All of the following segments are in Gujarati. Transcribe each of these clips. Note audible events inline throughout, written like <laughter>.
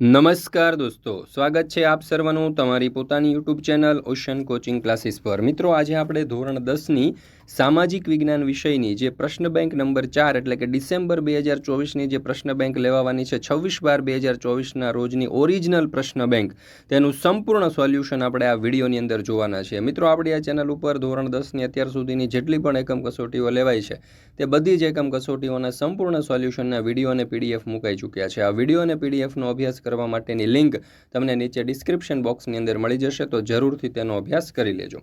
નમસ્કાર દોસ્તો, સ્વાગત છે આપ સર્વનું તમારી પોતાની YouTube channel ocean coaching classes પર. મિત્રો, આજે આપણે ધોરણ દસની સામાજિક વિજ્ઞાન વિષયની જે પ્રશ્ન બેંક નંબર ચાર એટલે કે ડિસેમ્બર બે હજાર ચોવીસની જે પ્રશ્ન બેંક લેવાવાની છે, છવ્વીસ બાર બે હજાર ચોવીસના રોજની ઓરિજિનલ પ્રશ્ન બેંક, તેનું સંપૂર્ણ સોલ્યુશન આપણે આ વિડીયોની અંદર જોવાના છે. મિત્રો, આપણી આ ચેનલ ઉપર ધોરણ દસની અત્યાર સુધીની જેટલી પણ એકમ કસોટીઓ લેવાય છે, તે બધી જ એકમ કસોટીઓના સંપૂર્ણ સોલ્યુશનના વીડિયો અને પીડીએફ મુકાઈ ચૂક્યા છે. આ વીડિયો અને પીડીએફનો અભ્યાસ કરવા માટેની લિંક તમને નીચે ડિસ્ક્રિપ્શન બોક્સની અંદર મળી જશે, તો જરૂરથી તેનો અભ્યાસ કરી લેજો.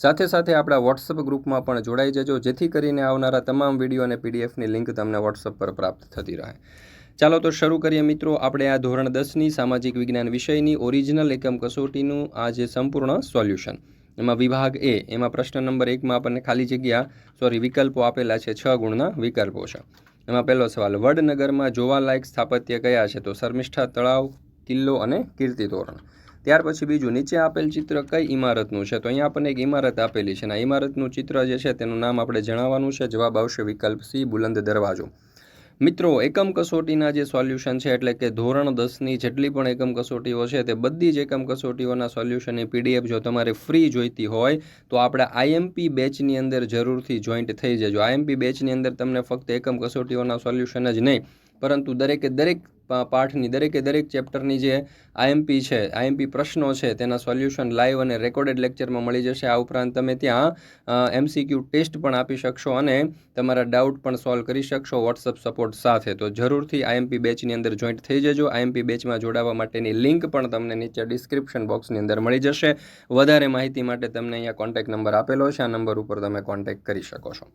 સાથે સાથે આપણા વોટ્સઅપ ગ્રુપમાં પણ જોડાઈ જજો, જેથી કરીને આવનારા તમામ વીડિયો અને પીડીએફની લિંક તમને વોટ્સઅપ પર પ્રાપ્ત થતી રહે. ચાલો તો શરૂ કરીએ મિત્રો, આપણે આ ધોરણ દસની સામાજિક વિજ્ઞાન વિષયની ઓરિજિનલ એકમ કસોટીનું આ જે સંપૂર્ણ સોલ્યુશન. એમાં વિભાગ એ, એમાં પ્રશ્ન નંબર એકમાં આપણને ખાલી જગ્યા, સોરી, વિકલ્પો આપેલા છે, છ ગુણના વિકલ્પો છે. એમાં પહેલો સવાલ, વડનગરમાં જોવાલાયક સ્થાપત્ય કયા છે? તો શર્મિષ્ઠા તળાવ, કિલ્લો અને કીર્તિ તોરણ. ત્યાર પછી બીજું, નીચે આપેલ ચિત્ર કઈ ઇમારતનું છે? તો અહીંયા આપણને એક ઇમારત આપેલી છે અને આ ઇમારતનું ચિત્ર જે છે તેનું નામ આપણે જણાવવાનું છે. જવાબ આવશે વિકલ્પ સી, બુલંદ દરવાજો. મિત્રો, એકમ કસોટીના જે સોલ્યુશન છે, એટલે કે ધોરણ દસની જેટલી પણ એકમ કસોટીઓ છે, તે બધી જ એકમ કસોટીઓના સોલ્યુશનની પીડીએફ જો તમારે ફ્રી જોઈતી હોય, તો આપણે આઈએમપી બેચની અંદર જરૂરથી જોઈન્ટ થઈ જજો. આઈએમપી બેચની અંદર તમને ફક્ત એકમ કસોટીઓના સોલ્યુશન જ નહીં, પરંતુ દરેકે દરેક પાઠની દરેકે દરેક ચેપ્ટરની જે આઈએમપી છે આઈએમપી પ્રશ્નો છે, તેના સોલ્યુશન લાઈવ અને રેકોર્ડેડ લેક્ચરમાં મળી જશે. આ ઉપરાંત તમે ત્યાં એમસીક્યુ ટેસ્ટ પણ આપી શકશો અને તમારા ડાઉટ પણ સોલ્વ કરી શકશો વોટ્સઅપ સપોર્ટ સાથે. તો જરૂરથી આઈએમપી બેચની અંદર જોઈન્ટ થઈ જજો. આઈએમપી બેચમાં જોડાવા માટેની લિંક પણ તમને નીચે ડિસ્ક્રિપ્શન બોક્સની અંદર મળી જશે. વધારે માહિતી માટે તમને અહીંયા કોન્ટેક્ટ નંબર આપેલો છે. આ નંબર ઉપર તમે કોન્ટેક્ટ કરી શકો છો.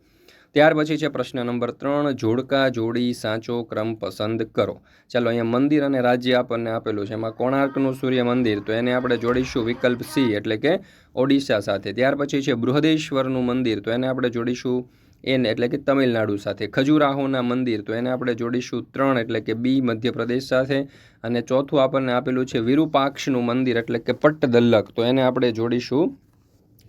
ત્યાર પછી છે પ્રશ્ન નંબર ત્રણ, જોડકા, જોડી, સાચો, ક્રમ પસંદ કરો. ચાલો અહીંયા મંદિર અને રાજ્ય આપણને આપેલું છે. એમાં કોણાર્કનું સૂર્ય મંદિર, તો એને આપણે જોડીશું વિકલ્પ સી, એટલે કે ઓડિશા સાથે. ત્યાર પછી છે બૃહદેશ્વરનું મંદિર, તો એને આપણે જોડીશું એન, એટલે કે તમિલનાડુ સાથે. ખજુરાહોના મંદિર, તો એને આપણે જોડીશું ત્રણ, એટલે કે બી, મધ્યપ્રદેશ સાથે. અને ચોથું આપણને આપેલું છે વિરૂપાક્ષનું મંદિર, એટલે કે પટ્ટદલ્લક, તો એને આપણે જોડીશું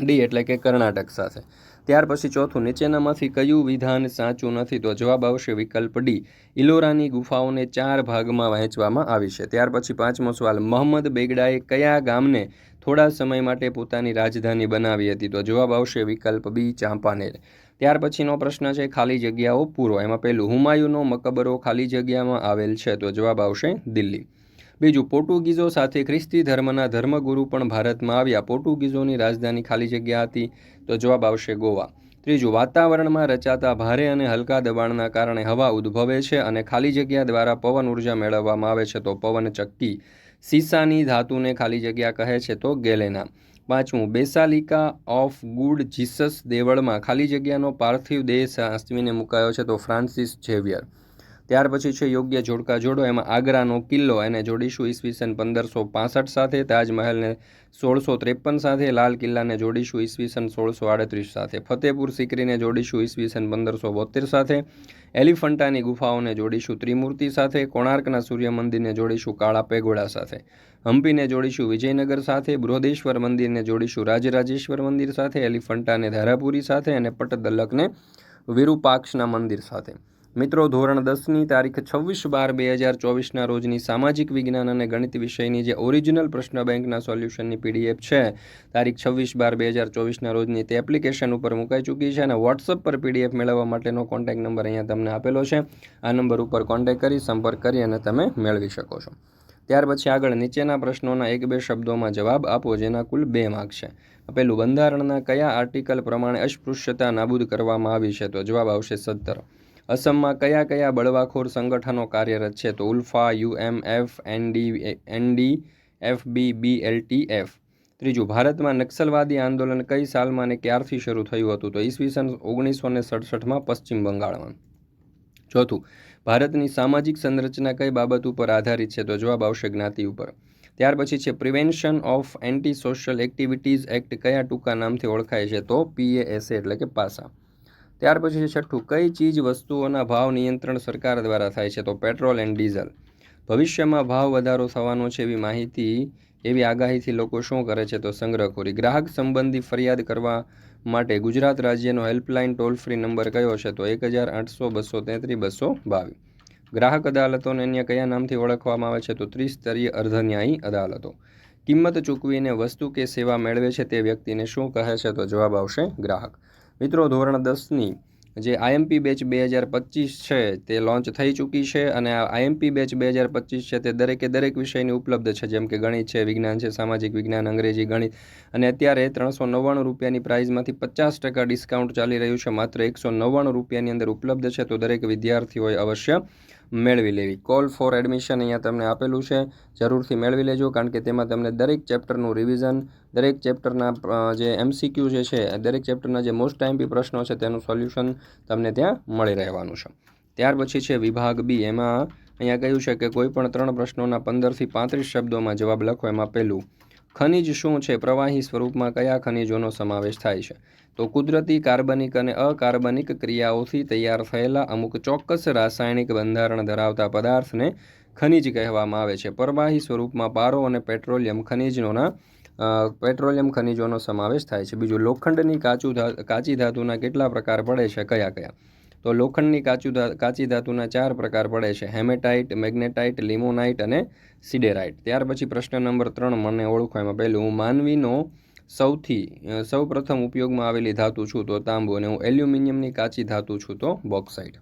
ડી, એટલે કે કર્ણાટક સાથે. ત્યાર પછી ચોથું નીચેનામાંથી કયું વિધાન સાચું નથી તો જવાબ આવશે વિકલ્પ ડી. ઇલોરાની ગુફાઓને ચાર ભાગમાં વહેંચવામાં આવી છે. ત્યાર પછી પાંચમો સવાલ, મોહમ્મદ બેગડાએ કયા ગામને થોડા સમય માટે પોતાની રાજધાની બનાવી હતી તો જવાબ આવશે વિકલ્પ બી, ચાંપાનેર. ત્યાર પછીનો પ્રશ્ન છે, ખાલી જગ્યાઓ પૂરો. એમાં પહેલું, હુમાયુનો મકબરો ખાલી જગ્યામાં આવેલ છે તો જવાબ આવશે દિલ્હી. બીજું પોર્ટુગીઝો સાથે ખ્રિસ્તી ધર્મના ધર્મગુરુ પણ ભારતમાં આવ્યા. પોર્ટુગીઝોની રાજધાની ખાલી જગ્યા હતી, તો જવાબ આવશે ગોવા. ત્રીજું, વાતાવરણમાં રચાતા ભારે અને હલકા દબાણના કારણે હવા ઉદ્ભવે છે અને ખાલી જગ્યા દ્વારા પવન ઊર્જા મેળવવામાં આવે છે, તો પવન ચક્કી. સીસાની ધાતુને ખાલી જગ્યા કહે છે, તો ગેલેના. પાંચમું, બેસાલિકા ઓફ ગુડ જીસસ દેવળમાં ખાલી જગ્યાનો પાર્થિવ દેહ સાચવીને મુકાયો છે, તો ફ્રાન્સિસ ઝેવિયર. ત્યાર પછી છે યોગ્ય જોડકા જોડો. એમાં આગ્રાનો કિલ્લો એને જોડીશું. ઈસવીસન પંદરસો પાસઠ સાથે, તાજમહેલને સોળસો ત્રેપન સાથે, લાલ કિલ્લાને જોડીશું. ઈસવીસન સોળસો આડત્રીસ સાથે, ફતેપુર સિકરીને જોડીશું. ઈસવીસન પંદરસો બોતેર સાથે, એલિફન્ટાની ગુફાઓને જોડીશું. ત્રિમૂર્તિ સાથે, કોણાર્કના સૂર્ય મંદિરને જોડીશું. કાળા પેગોડા સાથે હમ્પીને જોડીશું. વિજયનગર સાથે, બૃહદેશ્વર મંદિરને જોડીશું. રાજરાજેશ્વર મંદિર સાથે, એલિફન્ટાને ધારાપુરી સાથે અને પટદલકને વિરૂપાક્ષના મંદિર સાથે. મિત્રો, ધોરણ દસની તારીખ છવ્વીસ બાર બે હજાર ચોવીસના રોજની સામાજિક વિજ્ઞાન અને ગણિત વિષયની જે ઓરિજિનલ પ્રશ્ન બેંકના સોલ્યુશનની પીડીએફ છે, તારીખ છવ્વીસ બાર બે હજાર ચોવીસના રોજની તે એપ્લિકેશન ઉપર મુકાઈ ચૂકી છે અને વોટ્સઅપ પર પીડીએફ મેળવવા માટેનો કોન્ટેક્ટ નંબર અહીંયા તમને આપેલો છે. આ નંબર ઉપર કોન્ટેક્ટ કરી, સંપર્ક કરી અને તમે મેળવી શકો છો. ત્યાર પછી આગળ નીચેના પ્રશ્નોના એક બે શબ્દોમાં જવાબ આપો, જેના કુલ બે માર્ક છે. પેલું બંધારણના કયા આર્ટિકલ પ્રમાણે અસ્પૃશ્યતા નાબૂદ કરવામાં આવી છે? તો જવાબ આવશે સત્તર. અસમમાં કયા કયા બળવાખોર સંગઠનો કાર્યરત છે? તો ULFA UMF N D N D F B B L T F. ત્રીજું, ભારતમાં નક્સલવાદી આંદોલન કઈ સાલમાં અને ક્યારથી શરૂ થયું હતું? તો ઈસવીસન ઓગણીસો ને સડસઠમાં પશ્ચિમ બંગાળમાં. ચોથું, ભારતની સામાજિક સંરચના કઈ બાબત ઉપર આધારિત છે? તો જવાબ આવશે જ્ઞાતિ ઉપર. ત્યાર પછી છે, prevention of anti social activities act કયા ટૂંકા નામથી ઓળખાય છે? તો પીએએસએ એટલે કે પાસા. ત્યાર પછી છઠ્ઠું, કઈ ચીજ વસ્તુઓના ભાવ નિયંત્રણ સરકાર દ્વારા થાય છે? તો પેટ્રોલ એન્ડ ડીઝલ. ભવિષ્યમાં ભાવ વધારો થવાનો છે એવી માહિતી, એવી આગાહીથી લોકો શું કરે છે તો સંગ્રહખોરી. ગ્રાહક સંબંધી ફરિયાદ કરવા માટે ગુજરાત રાજ્યનો હેલ્પલાઇન ટોલ ફ્રી નંબર કયો છે? તો એક હજાર આઠસો બસો તેત્રીસ બસો બાવીસ. ગ્રાહક અદાલતોને અન્ય કયા નામથી ઓળખવામાં આવે છે? તો ત્રિસ્તરીય અર્ધન્યાયી અદાલતો. કિંમત ચૂકવીને વસ્તુ કે સેવા મેળવે છે તે વ્યક્તિને શું કહે છે? તો જવાબ આવશે ગ્રાહક. મિત્રો, ધોરણ દસની જે આઈએમપી બેચ બે હજાર પચીસ છે, તે લોન્ચ થઈ ચૂકી છે અને આ આઈએમપી બેચ બે હજાર પચીસ છે, તે દરેકે દરેક વિષયની ઉપલબ્ધ છે. જેમ કે ગણિત છે, વિજ્ઞાન છે, સામાજિક વિજ્ઞાન, અંગ્રેજી, ગણિત અને અત્યારે ત્રણસો નવ્વાણું રૂપિયાની પ્રાઇઝમાંથી પચાસ ટકા ડિસ્કાઉન્ટ ચાલી રહ્યું છે. માત્ર એકસો નવ્વાણું રૂપિયાની અંદર ઉપલબ્ધ છે, તો દરેક વિદ્યાર્થીઓએ અવશ્ય મેળવી લેવી. કોલ ફોર એડમિશન અહીંયા તમને આપેલું છે. જરૂરથી મેળવી લેજો, કારણ કે તેમાં તમને દરેક ચેપ્ટરનું રિવિઝન દરેક ચેપ્ટરના જે એમસીક્યુ જે છે, દરેક ચેપ્ટરના જે મોસ્ટ ટાઈમપી પ્રશ્નો છે, તેનું સોલ્યુશન તમને ત્યાં મળી રહેવાનું છે. ત્યાર પછી છે વિભાગ બી એમાં અહીંયા કહ્યું છે કે કોઈ પણ ત્રણ પ્રશ્નોના પંદરથી પાંત્રીસ શબ્દોમાં જવાબ લખો, એમાં પહેલું ખનિજ શું છે? પ્રવાહી સ્વરૂપમાં કયા ખનિજોનો સમાવેશ થાય છે? તો કુદરતી, કાર્બનિક અને અકાર્બનિક ક્રિયાઓથી તૈયાર થયેલા અમુક ચોક્કસ રાસાયણિક બંધારણ ધરાવતા પદાર્થને ખનિજ કહેવામાં આવે છે. પ્રવાહી સ્વરૂપમાં પારો અને પેટ્રોલિયમ ખનિજોના પેટ્રોલિયમ ખનિજોનો સમાવેશ થાય છે. બીજું, લોખંડની કાચું ધા કાચી ધાતુના કેટલા પ્રકાર પડે છે? કયા કયા? તો લોખંડની કાચું કાચી ધાતુના ચાર પ્રકાર પડે છે. હેમેટાઇટ, મેગ્નેટાઇટ, લિમોનાઇટ અને સિડેરાઇટ. ત્યાર પછી પ્રશ્ન નંબર ત્રણ મને ઓળખો એમાં પહેલું, હું માનવીનો સૌથી સૌ પ્રથમ ઉપયોગમાં આવેલી ધાતુ છું તો તાંબુ અને હું એલ્યુમિનિયમની કાચી ધાતુ છું તો બોક્સાઇટ.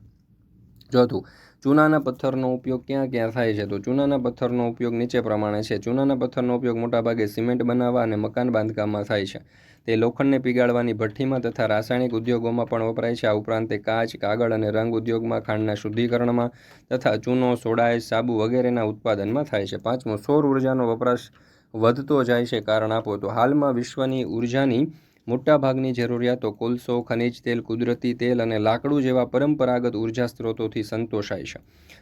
ચોથું, ચૂનાના પથ્થરનો ઉપયોગ ક્યાં ક્યાં થાય છે? તો ચૂનાના પથ્થરનો ઉપયોગ નીચે પ્રમાણે છે. ચૂનાના પથ્થરનો ઉપયોગ મોટાભાગે સિમેન્ટ બનાવવા અને મકાન બાંધકામમાં થાય છે. તે લોખંડને પીગાળવાની ભઠ્ઠીમાં તથા રાસાયણિક ઉદ્યોગોમાં પણ વપરાય છે. આ ઉપરાંત તે કાચ, કાગળ અને રંગ ઉદ્યોગમાં ખાંડના શુદ્ધિકરણમાં તથા ચૂનો, સોડાઈ, સાબુ વગેરેના ઉત્પાદનમાં થાય છે. પાંચમો, સૌર ઉર્જાનો વપરાશ વધતો જાય છે. કારણ આપો તો હાલમાં વિશ્વની ઉર્જાની મોટાભાગની જરૂરિયાતો કોલસો, ખનિજ તેલ, કુદરતી તેલ અને લાકડું જેવા પરંપરાગત ઊર્જા સ્ત્રોતોથી સંતોષાય છે.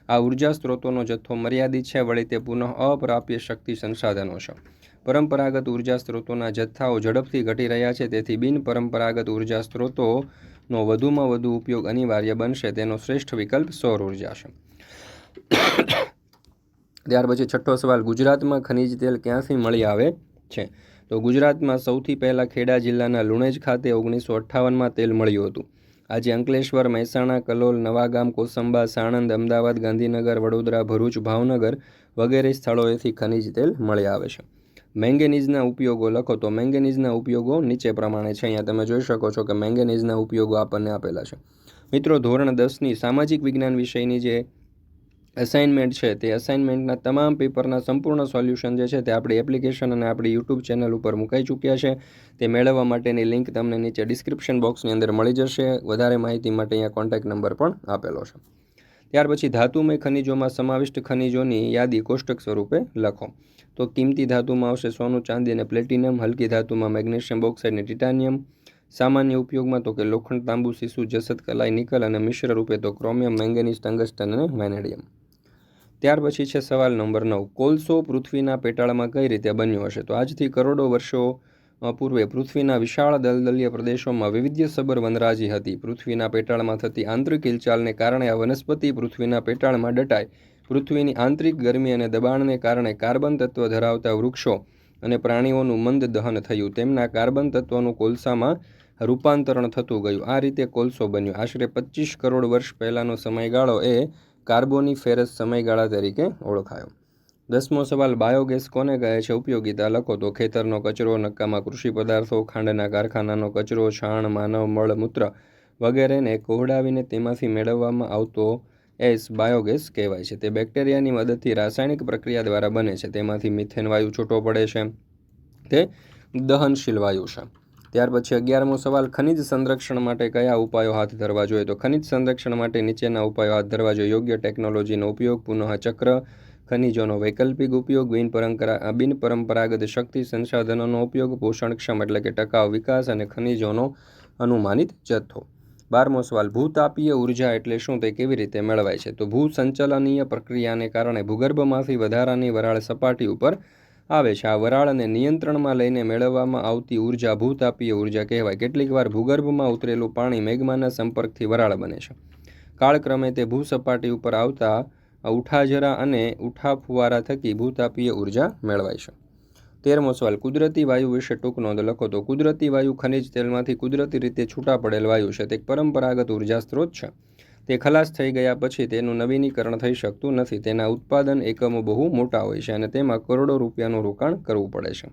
આ ઊર્જા સ્ત્રોતોનો જથ્થો મર્યાદિત છે. વળી તે પુનઃ અપ્રાપ્ય શક્તિ સંસાધનો છે. પરંપરાગત ઊર્જા સ્ત્રોતોના જથ્થાઓ ઝડપથી ઘટી રહ્યા છે, તેથી બિન પરંપરાગત ઊર્જા સ્ત્રોતોનો વધુમાં વધુ ઉપયોગ અનિવાર્ય બનશે, તેનો શ્રેષ્ઠ વિકલ્પ સૌર ઊર્જા છે. ત્યાર પછી છઠ્ઠો સવાલ, ગુજરાતમાં ખનિજ તેલ ક્યાંથી મળી આવે છે? તો ગુજરાતમાં સૌથી પહેલાં ખેડા જિલ્લાના લુણેજ ખાતે ઓગણીસો અઠ્ઠાવનમાં તેલ મળ્યું હતું. આજે અંકલેશ્વર, મહેસાણા, કલોલ, નવાગામ, કોસંબા, સાણંદ, અમદાવાદ, ગાંધીનગર, વડોદરા, ભરૂચ, ભાવનગર વગેરે સ્થળોએથી ખનિજ તેલ મળી આવે છે. મેંગેનીઝના ઉપયોગો લખો તો મેંગેનીઝના ઉપયોગો નીચે પ્રમાણે છે. અહીંયા તમે જોઈ શકો છો કે મેંગેનીઝના ઉપયોગો આપણને આપેલા છે. મિત્રો, ધોરણ દસની સામાજિક વિજ્ઞાન વિષયની જે અસાઇનમેન્ટ છે, તે અસાઇનમેન્ટના તમામ પેપરના સંપૂર્ણ સોલ્યુશન જે છે, તે આપણી એપ્લિકેશન અને આપણી યુટ્યુબ ચેનલ ઉપર મુકાઈ ચૂક્યા છે. તે મેળવવા માટેની લિંક તમને નીચે ડિસ્ક્રિપ્શન બોક્સની અંદર મળી જશે. વધારે માહિતી માટે અહીંયા કોન્ટેક્ટ નંબર પણ આપેલો છે. ત્યાર પછી ધાતુમય ખનિજોમાં સમાવિષ્ટ ખનિજોની યાદી કોષ્ટક સ્વરૂપે લખો. તો કિંમતી ધાતુમાં આવશે સોનું, ચાંદી અને પ્લેટિનમ, હલકી ધાતુમાં મેગ્નેશિયમ બોક્સાઇડ અને ટિટાનિયમ. સામાન્ય ઉપયોગમાં તો કે લોખંડ, તાંબુ, શિશુ જસત કલાઈ, નિકલ અને મિશ્ર રૂપે તો ક્રોમિયમ, મેંગેનીઝ, ટંગસ્ટન અને વેનેડિયમ ત્યાર પછી છે સવાલ નંબર નવ. કોલસો પૃથ્વીના પેટાળમાં કઈ રીતે બન્યો હશે? તો આજથી કરોડો વર્ષો પૂર્વે પૃથ્વીના વિશાળ દલદલીય પ્રદેશોમાં વૈવિધ્યસભર વનરાજી હતી. પૃથ્વીના પેટાળમાં થતી આંતરિક હિલચાલને કારણે આ વનસ્પતિ પૃથ્વીના પેટાળમાં ડટાઈ. પૃથ્વીની આંતરિક ગરમી અને દબાણને કારણે કાર્બન તત્વ ધરાવતા વૃક્ષો અને પ્રાણીઓનું મંદ દહન થયું. તેમના કાર્બન તત્વનું કોલસામાં રૂપાંતરણ થતું ગયું. આ રીતે કોલસો બન્યો. આશરે પચીસ કરોડ વર્ષ પહેલાંનો સમયગાળો એ કાર્બોની ફેરસ સમયગાળા તરીકે ઓળખાયો. દસમો સવાલ, બાયોગેસ કોને કહે છે? ઉપયોગીતા લખો તો ખેતરનો કચરો નક્કામાં કૃષિ પદાર્થો, ખાંડના કારખાનાનો કચરો, છાણ, માનવ મળ, મૂત્ર વગેરેને કોહડાવીને તેમાંથી મેળવવામાં આવતો એસ બાયોગેસ કહેવાય છે. તે બેક્ટેરિયાની મદદથી રાસાયણિક પ્રક્રિયા દ્વારા બને છે. તેમાંથી મિથેન વાયુ છૂટો પડે છે. તે દહનશીલ વાયુ છે. ત્યાર પછી અગિયારમો સવાલ, ખનિજ સંરક્ષણ માટે કયા ઉપાયો હાથ ધરવા જોઈએ? તો ખનિજ સંરક્ષણ માટે નીચેના ઉપાયો હાથ ધરવા જોઈએ. યોગ્ય ટેકનોલોજીનો ઉપયોગ પુનઃ ચક્ર ખનિજોનો વૈકલ્પિક ઉપયોગ બિન પરંપરા બિન પરંપરાગત શક્તિ સંસાધનોનો ઉપયોગ, પોષણક્ષમ એટલે કે ટકાઉ વિકાસ અને ખનિજોનો અનુમાનિત જથ્થો. બારમો સવાલ, ભૂતાપીય ઊર્જા એટલે શું તે કેવી રીતે મેળવાય છે? તો ભૂસંચલનીય પ્રક્રિયાને કારણે ભૂગર્ભમાંથી વધારાની વરાળ સપાટી ઉપર આવે છે. આ વરાળને નિયંત્રણમાં લઈને મેળવવામાં આવતી ઊર્જા ભૂતાપીય ઊર્જા કહેવાય. કેટલીક વાર ભૂગર્ભમાં ઉતરેલું પાણી મેઘમાના સંપર્કથી વરાળ બને છે. કાળક્રમે તે ભૂસપાટી ઉપર આવતા ઉઠાજરા અને ઉઠા ફુવારા થકી ભૂતાપીય ઊર્જા મેળવાય છે. તેરમો સવાલ, કુદરતી વાયુ વિશે ટૂંક નોંધ લખો તો કુદરતી વાયુ ખનિજ તેલમાંથી કુદરતી રીતે છૂટા પડેલ વાયુ છે. તે પરંપરાગત ઊર્જા સ્ત્રોત છે. તે ખલાસ થઈ ગયા પછી તેનું નવીનીકરણ થઈ શકતું નથી. તેના ઉત્પાદન એકમો બહુ મોટા હોય છે અને તેમાં કરોડો રૂપિયાનું રોકાણ કરવું પડે છે.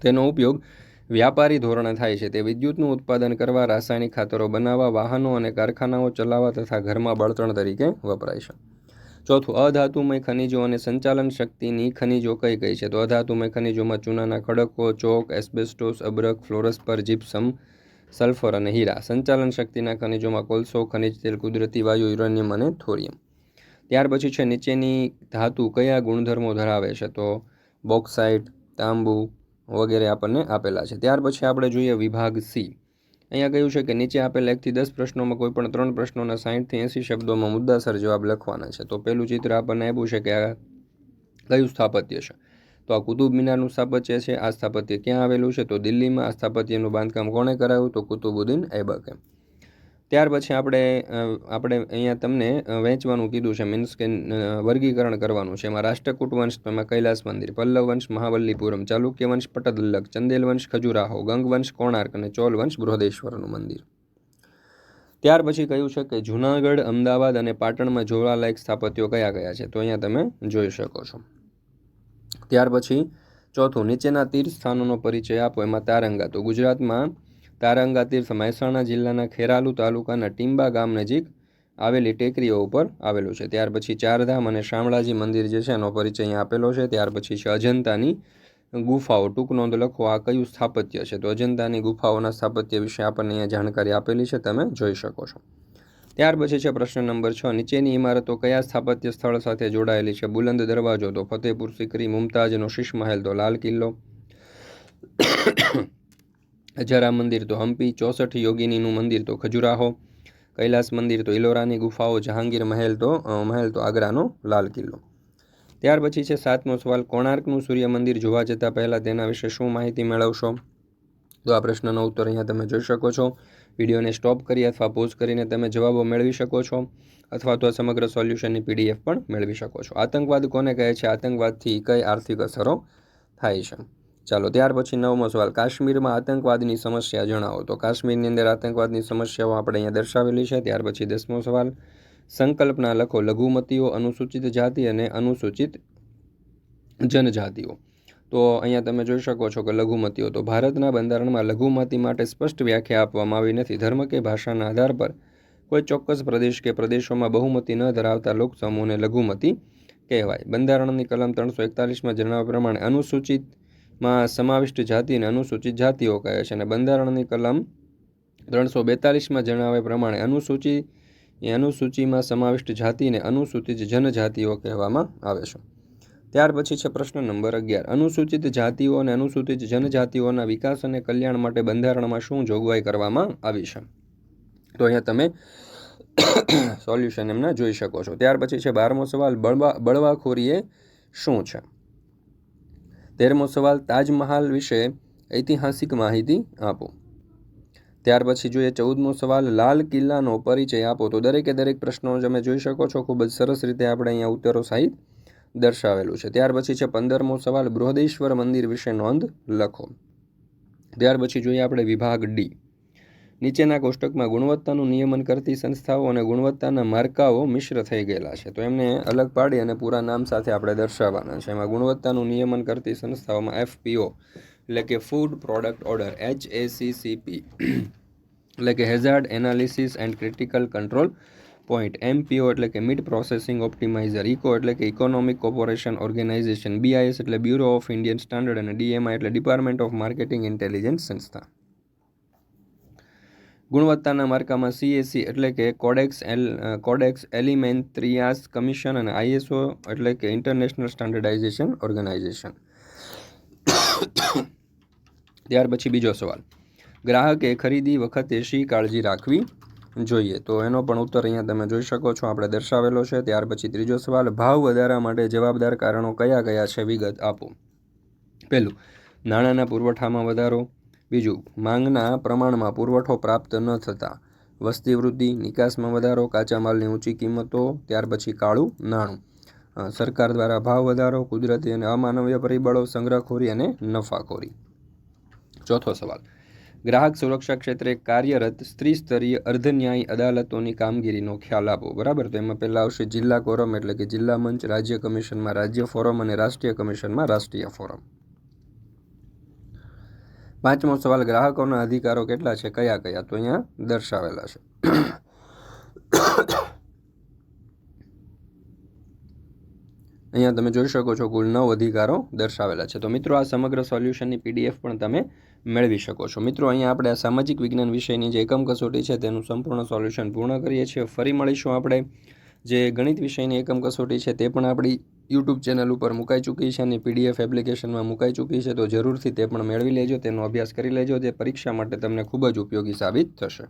તેનો ઉપયોગ વ્યાપારી ધોરણે થાય છે. તે વિદ્યુતનું ઉત્પાદન કરવા, રાસાયણિક ખાતરો બનાવવા, વાહનો અને કારખાનાઓ ચલાવવા તથા ઘરમાં બળતણ તરીકે વપરાય છે. ચોથું, અધાતુમય ખનિજો અને સંચાલન શક્તિની ખનિજો કઈ કઈ છે? તો અધાતુમય ખનિજોમાં ચૂનાના ખડકો, ચોક, એસ્બેસ્ટોસ અબરક ફ્લોરસ પર જીપ્સમ, સલ્ફર અને હીરા. સંચાલન શક્તિના ખનિજોમાં કોલસો, ખનિજ તેલ, કુદરતી વાયુ, યુરેનિયમ અને થોરિયમ. ત્યાર પછી છે નીચેની ધાતુ કયા ગુણધર્મો ધરાવે છે? તો બોક્સાઇટ, તાંબુ વગેરે આપણને આપેલા છે. ત્યાર પછી આપણે જોઈએ વિભાગ સી. અહીંયા કહ્યું છે કે નીચે આપેલા એકથી દસ પ્રશ્નોમાં કોઈ પણ ત્રણ પ્રશ્નોના સાહીઠથી એંસી શબ્દોમાં મુદ્દાસર જવાબ લખવાના છે. તો પહેલું ચિત્ર આપણને આપ્યું છે કે આ કયું સ્થાપત્ય છે? તો આ કુતુબ મિનારનું સ્થાપત્ય છે. આ સ્થાપત્ય ક્યાં આવેલું છે? તો દિલ્હીમાં આ સ્થાપત્યનું બાંધકામ કોણે કરાવ્યું તો કુતુબુદ્દીન ઐબકે. ત્યાર પછી આપણે આપણે અહીંયા તમને વહેંચવાનું કીધું છે, મીન્સ કે વર્ગીકરણ કરવાનું છે. એમાં રાષ્ટ્રકૂટ વંશ, એમાં કૈલાસ મંદિર, પલ્લવ વંશ, મહાબલીપુરમ, ચાલુક્ય વંશ પટદલ્લક ચંદેલ વંશ, ખજુરાહો, ગંગ વંશ, કોણાર્ક અને ચોલ વંશ, બૃહદેશ્વરનું મંદિર. ત્યાર પછી કહ્યું છે કે જૂનાગઢ, અમદાવાદ અને પાટણમાં જોવાલાયક સ્થાપત્યો કયા કયા છે? તો અહીંયા તમે જોઈ શકો છો. ત્યાર પછી ચોથું, નીચેના તીર્થ સ્થાનોનો પરિચય આપો. એમાં તારંગા. તો ગુજરાતમાં તારંગા તીર્થ મહેસાણા જિલ્લાના ખેરાલુ તાલુકાના ટીંબા ગામ નજીક આવેલી ટેકરીઓ ઉપર આવેલું છે. ત્યાર પછી ચારધામ અને શામળાજી મંદિર જે છે એનો પરિચય અહીંયા આપેલો છે. ત્યાર પછી છે અજંતાની ગુફાઓ. ટૂંક નોંધ લખો, આ કયું સ્થાપત્ય છે? તો અજંતાની ગુફાઓના સ્થાપત્ય વિશે આપણને અહીંયા જાણકારી આપેલી છે, તમે જોઈ શકો છો. ત્યાર પછી છે પ્રશ્ન નંબર છ, નીચેની ઇમારતો કયા સ્થાપત્ય સ્થળ સાથે જોડાયેલી છે? બુલંદ દરવાજો તો ફતેહપુર, સિકરી, મુમતાજનો શીશ મહેલ તો લાલ કિલ્લો. અજારા મંદિર તો હમ્પી ચોસઠ યોગિનીનું મંદિર તો ખજુરાહો, કૈલાસ મંદિર તો ઇલોરાની ગુફાઓ, જહાંગીર મહેલ તો મહેલ તો આગ્રાનો લાલ કિલ્લો. ત્યાર પછી છે સાતમો સવાલ, કોણાર્કનું સૂર્ય મંદિર જોવા જતાં પહેલાં તેના વિશે શું માહિતી મેળવશો? તો આ પ્રશ્નનો ઉત્તર અહીંયા તમે જોઈ શકો છો. વિડીયોને સ્ટોપ કરી અથવા પોઝ કરીને તમે જવાબો મેળવી શકો છો, અથવા તો સમગ્ર સોલ્યુશનની પીડીએફ પણ મેળવી શકો છો. આતંકવાદ કોને કહે છે? આતંકવાદથી કઈ આર્થિક અસરો થાય છે? ચાલો, ત્યાર પછી નવમો સવાલ. કાશ્મીરમાં આતંકવાદની સમસ્યા જણાવો. તો કાશ્મીરની અંદર આતંકવાદની સમસ્યાઓ આપણે અહીંયા દર્શાવેલી છે. ત્યાર પછી દસમો સવાલ. સંકલ્પના લખો. લઘુમતીઓ, અનુસૂચિત જાતિ અને અનુસૂચિત જનજાતિઓ. તો અહીંયા તમે જોઈ શકો છો કે લઘુમતીઓ. તો ભારતના બંધારણમાં લઘુમતી માટે સ્પષ્ટ વ્યાખ્યા આપવામાં આવી નથી. ધર્મ કે ભાષાના આધાર પર કોઈ ચોક્કસ પ્રદેશ કે પ્રદેશોમાં બહુમતી ન ધરાવતા લોકસમૂહને લઘુમતી કહેવાય. બંધારણની કલમ ત્રણસો એકતાલીસમાં જણાવ્યા પ્રમાણે અનુસૂચિતમાં સમાવિષ્ટ જાતિને અનુસૂચિત જાતિઓ કહે છે અને બંધારણની કલમ ત્રણસો બેતાલીસમાં જણાવ્યા પ્રમાણે અનુસૂચિ અનુસૂચિમાં સમાવિષ્ટ જાતિને અનુસૂચિત જનજાતિઓ કહેવામાં આવે છે. ત્યાર પછી છે પ્રશ્ન નંબર અગિયાર. અનુસૂચિત જાતિઓ અને અનુસૂચિત જનજાતિઓના વિકાસ અને કલ્યાણ માટે બંધારણમાં શું જોગવાઈ કરવામાં આવી છે? તો અહીંયા તમે <coughs> સોલ્યુશન એમના જોઈ શકો છો. ત્યાર પછી છે બારમો સવાલ, બળવા બળવાખોરી એ શું છે? તેરમો સવાલ તાજમહાલ વિશે ઐતિહાસિક માહિતી આપો. ત્યાર પછી જોઈએ ચૌદમો સવાલ, લાલ કિલ્લાનો પરિચય આપો. તો દરેકે દરેક પ્રશ્નો તમે જોઈ શકો છો. ખૂબ જ સરસ રીતે આપણે અહીંયા ઉત્તરો સહિત દર્શાવેલું છે. ત્યાર પછી છે પંદરમો સવાલ, બૃહદેશ્વર મંદિર વિશે નોંધ લખો. ત્યાર પછી જોઈએ આપણે વિભાગ ડી. નીચેના કોષ્ટકમાં ગુણવત્તાનું નિયમન કરતી સંસ્થાઓ અને ગુણવત્તાના માર્કાઓ મિશ્ર થઈ ગયેલા છે. તો એમને અલગ પાડી અને પૂરા નામ સાથે આપણે દર્શાવવાના છે. એમાં ગુણવત્તાનું નિયમન કરતી સંસ્થાઓમાં એફપીઓ એટલે કે food product order H ACCP એટલે કે hazard analysis and critical control point MPO એટલે કે મિડ પ્રોસેસિંગ ઓપ્ટિમાઇઝર ઇકો એટલે કે ઇકોનોમિક કોર્પોરેશન ઓર્ગેનાઇઝેશન બીઆઈએસ એટલે બ્યુરો ઓફ ઇન્ડિયન સ્ટાન્ડર્ડ અને ડીએમઆઈ એટલે ડિપાર્ટમેન્ટ ઓફ માર્કેટિંગ ઇન્ટેલિજન્સ સંસ્થા. ગુણવત્તાના માર્કામાં સીએસસી એટલે કે codex L codex alimentarius commission અને આઈએસઓ એટલે કે ઇન્ટરનેશનલ સ્ટાન્ડર્ડાઇઝેશન ઓર્ગેનાઇઝેશન ત્યાર પછી બીજો સવાલ. ગ્રાહકે ખરીદી વખતે શી કાળજી રાખવી જોઈએ? તો એનો પણ ઉત્તર અહીંયા તમે જોઈ શકો છો, આપણે દર્શાવેલો છે. ત્યાર પછી ત્રીજો સવાલ, ભાવ વધારા માટે જવાબદાર કારણો કયા કયા છે? વિગત આપો. પહેલું, નાણાંના પુરવઠામાં વધારો. બીજું, માંગના પ્રમાણમાં પુરવઠો પ્રાપ્ત ન થતાં. વસ્તી વૃદ્ધિ, નિકાસમાં વધારો, કાચા માલની ઊંચી કિંમતો, ત્યાર પછી કાળું નાણું. સરકાર દ્વારા ભાવ વધારો, કુદરતી અને અમાનવીય પરિબળો સંગ્રહખોરી અને નફાખોરી. ચોથો સવાલ. ગ્રાહક સુરક્ષા ક્ષેત્રે કાર્યરત સ્ત્રી સ્તરીય અર્ધન્યાયી અદાલતોની કામગીરીનો ખ્યાલ આપો. બરાબર? તો એમાં પહેલાં આવશે જિલ્લા કોરમ, એટલે કે જિલ્લા મંચ, રાજ્ય કમિશનમાં રાજ્ય ફોરમ અને રાષ્ટ્રીય કમિશનમાં રાષ્ટ્રીય ફોરમ. પાંચમો સવાલ, ગ્રાહકોના અધિકારો કેટલા છે? કયા કયા? તો અહીંયા દર્શાવેલા છે. અહીંયા તમે જોઈ શકો છો, કુલ નવ અધિકારો દર્શાવેલા છે. તો મિત્રો, આ સમગ્ર સોલ્યુશનની પીડીએફ પણ તમે મેળવી શકો છો. મિત્રો, અહીંયા આપણે આ સામાજિક વિજ્ઞાન વિષયની જે એકમ કસોટી છે, તેનું સંપૂર્ણ સોલ્યુશન પૂર્ણ કરીએ છીએ. ફરી મળીશું આપણે. જે ગણિત વિષયની એકમ કસોટી છે, તે પણ આપણી યુટ્યુબ ચેનલ ઉપર મુકાઈ ચૂકી છે અને પીડીએફ એપ્લિકેશનમાં મુકાઈ ચૂકી છે, તો જરૂરથી તે પણ મેળવી લેજો, તેનો અભ્યાસ કરી લેજો, જે પરીક્ષા માટે તમને ખૂબ જ ઉપયોગી સાબિત થશે.